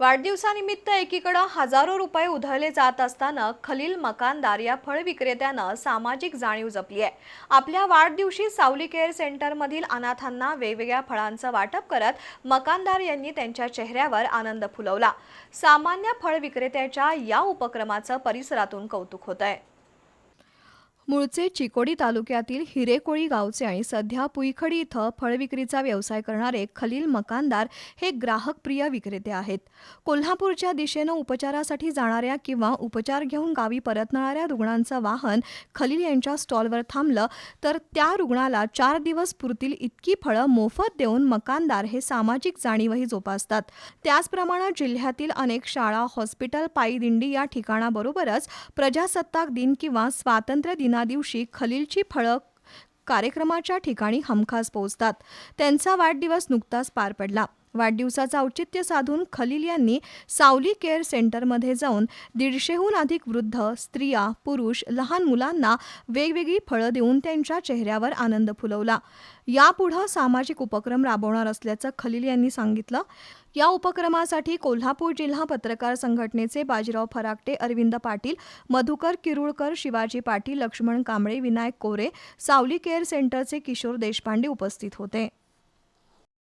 वाढदिवसानिमित्त एकीकडं हजारो रुपये उधळले जात असताना खलील मकानदार या फळ विक्रेत्यानं सामाजिक जाणीव जपली आहे. आपल्या वाढदिवशी सावली केअर सेंटरमधील अनाथांना वेगवेगळ्या फळांचं वाटप करत मकानदार यांनी त्यांच्या चेहऱ्यावर आनंद फुलवला. सामान्य फळ विक्रेत्याच्या या उपक्रमाचं परिसरातून कौतुक होत आहे मूळचे चिकोडी तालुक्यातील हिरेकोळी गावचे आणि सध्या पुईखडी इथं फळविक्रीचा व्यवसाय करणारे खलील मकानदार हे ग्राहकप्रिय विक्रेते आहेत. कोल्हापूरच्या दिशेनं उपचारासाठी जाणाऱ्या किंवा उपचार घेऊन गावी परतणाऱ्या रुग्णांचं वाहन खलील यांच्या स्टॉलवर थांबलं तर त्या रुग्णाला चार दिवस पुरतील इतकी फळं मोफत देऊन मकानदार हे सामाजिक जाणीवही जोपासतात. त्याचप्रमाणे जिल्ह्यातील अनेक शाळा हॉस्पिटल पायी दिंडी या ठिकाणाबरोबरच प्रजासत्ताक दिन किंवा स्वातंत्र्य दिनादिवशी खलीलची फळं कार्यक्रमाच्या ठिकाणी हमखास पोहोचतात. त्यांचा वाढदिवस नुकताच पार पडला. वाढदिवसाचं औचित्य साधून खलील यांनी सावली केअर सेंटरमध्ये जाऊन दीडशेहून अधिक वृद्ध स्त्रिया पुरुष लहान मुलांना वेगवेगळी फळं देऊन त्यांच्या चेहऱ्यावर आनंद फुलवला. यापुढं सामाजिक उपक्रम राबवणार असल्याचं खलील यांनी सांगितलं. या उपक्रमासाठी कोल्हापूर जिल्हा पत्रकार संघटनेचे बाजीराव फराकटे अरविंद पाटील मधुकर किरुळकर शिवाजी पाटील लक्ष्मण कांबळे विनायक कोरे सावली केअर सेंटरचे किशोर देशपांडे उपस्थित होते.